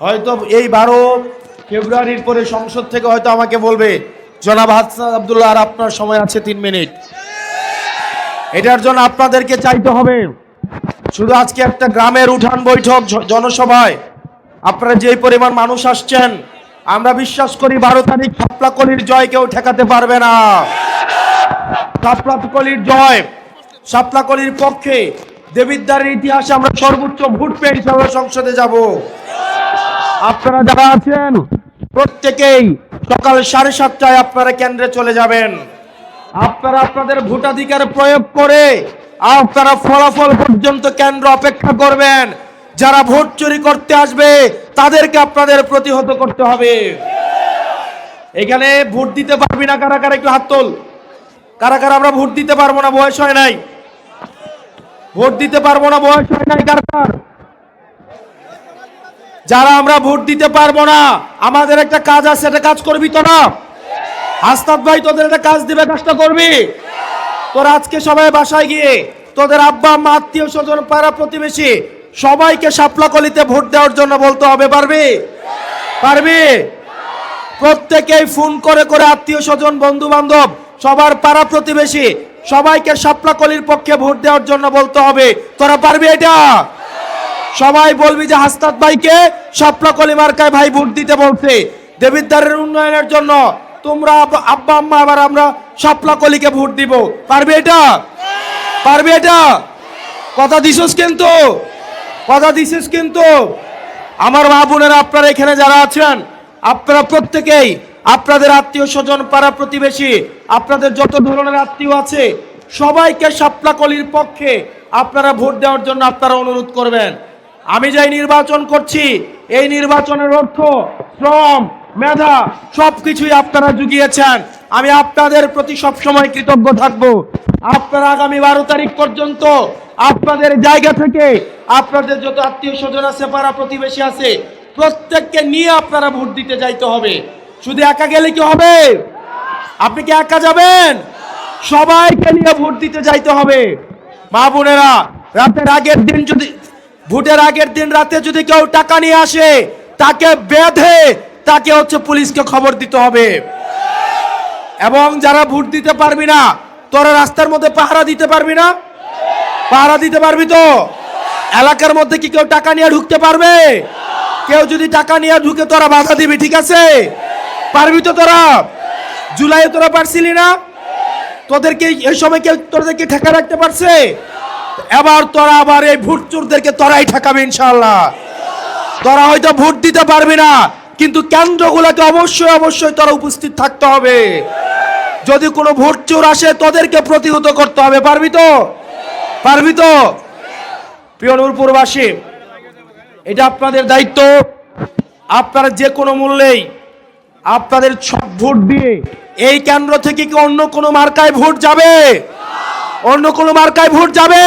হয়তো এই বারো ফেব্রুয়ারির পরে সংসদ থেকে হয়তো আমাকে বলবে, জনাব হাসান আবদুল্লাহ, আর আপনার সময় আছে তিন মিনিট। এটার জন্য আপনাদেরকে চাইতে হবে, শুধু আজকে একটা গ্রামের উঠান বৈঠক জনসভায়। আপনারা যেই পরিমাণ মানুষ আসছেন, আমরা বিশ্বাস করি বারো তারিখ সাপলাকলির জয় কেউ ঠেকাতে পারবে না। সাপলাকলির জয় সাপলাকলির পক্ষে দেবিদ্বারের ইতিহাসে আমরা সর্বোচ্চ ভোট পেয়ে সংসদে যাব। আপনারা যারা আছেন, প্রত্যেকেই সকাল সাড়ে সাতটায় আপনারা কেন্দ্রে চলে যাবেন। আপনারা আপনাদের ভোটাধিকার প্রয়োগ করে আপনারা ফলাফল পর্যন্ত কেন্দ্র অপেক্ষা করবেন। যারা ভোট চুরি করতে আসবে, তাদেরকে আপনাদের প্রতিহত করতে হবে। এখানে ভোট দিতে পারবি না কারা কারা? একটু হাত তোল। কারা কারা আমরা ভোট দিতে পারব না? বয়স হয় নাই। ভোট দিতে পারব না? বয়স হয় নাই কার কার? যারা আমরা ভোট দিতে পারব না, আমাদের একটা কাজ আছে এটা কাজ করবি তো না? হাসনাত ভাই, তোদের একটা কাজ দিবে, কাজটা করবি? তোর আজকে সবাই বাসায় গিয়ে তোদের আব্বা আম্মা আত্মীয় স্বজন, পাড়া প্রতিবেশী সবাইকে শাপলা কলিতে ভোট দেওয়ার জন্য বলতে হবে, পারবি? পারবি? প্রত্যেকেই ফোন করে করে আত্মীয় স্বজন বন্ধু বান্ধব সবার পাড়া প্রতিবেশী সবাইকে শাপলা কলির পক্ষে ভোট দেওয়ার জন্য বলতে হবে। তোরা পারবি এটা? সবাই বলবি যে হাসনাত ভাইকে শাপলা কলি মার্কায় ভাই ভোট দিতে বলছে। দেবিদ্বারের উন্নয়নের জন্য তোমরা আব- আব্বা, আম্মা আবার আমরা শাপলা কলিকে ভোট দিব। পারবে এটা? পারবে এটা? কথা দিছিস কিন্তু? কথা দিছিস কিন্তু? আমার মা বোনেরা, আপনারা এখানে যারা আছেন, আপনারা প্রত্যেকেই, আপনাদের আত্মীয় স্বজন, পাড়া প্রতিবেশী, আপনাদের যত ধরনের আত্মীয় আছে, সবাইকে শাপলা কলির পক্ষে আপনারা ভোট দেওয়ার জন্য আপনারা অনুরোধ করবেন। আমি যাই নির্বাচন করছি, এই নির্বাচনের অর্থ, শ্রম, মেধা, সবকিছুই আপনারা জুগিয়েছেন। আমি আপনাদের প্রতি সবসময় কৃতজ্ঞ থাকব। আপনারা আগামী বারো তারিখ পর্যন্ত আপনাদের জায়গা থেকে আপনাদের যত আত্মীয় স্বজন আছে, পাড়া প্রতিবেশী আছে, প্রত্যেককে নিয়ে আপনারা ভোট দিতে যাইতে হবে। শুধু একা গেলে কি হবে? আপনি কি একা যাবেন? সবাইকে নিয়ে ভোট দিতে যাইতে হবে। মা বোনেরা, রাতের আগের দিন যদি ভোটের আগের দিন রাতে যদি কেউ টাকা নিয়ে আসে, তাকে বেঁধে তাকে হচ্ছে পুলিশকে খবর দিতে হবে। এবং যারা ভোট দিতে পারবি না, তোরা রাস্তার মধ্যে পাহারা দিতে পারবি না? পাহারা দিতে পারবি তো? এলাকার মধ্যে কি কেউ টাকা নিয়ে ঢুকতে পারবে? কেউ যদি টাকা নিয়ে ঢুকে তোরা বাধা দিবি, ঠিক আছে? পারবি তো তোরা? জুলাইয়ে তোরা পারছিলি না? তোদেরকে এই সময় কেউ তোদেরকে ঠেকা রাখতে পারছে? এবার তোরা আবার এই ভোট চোরদেরকে তোরাই ঠেকাবে ইনশাল্লাহ তোরা হয়তো ভোট দিতে পারবি না, কিন্তু কেন্দ্রগুলোকে অবশ্যই অবশ্যই তোরা উপস্থিত থাকতে হবে। যদি কোনো ভোট চোর আসে, তোদেরকে প্রতিহত করতে হবে, পারবি তো? পারবি তো? প্রিয় নূরপুরবাসী, এটা আপনাদের দায়িত্ব। আপনারা যে কোনো মূল্যেই আপনাদের সব ভোট দিয়ে এই কেন্দ্র থেকে কি অন্য কোনো মার্কায় ভোট যাবে? অন্য কোনো মার্কায় ভোট যাবে।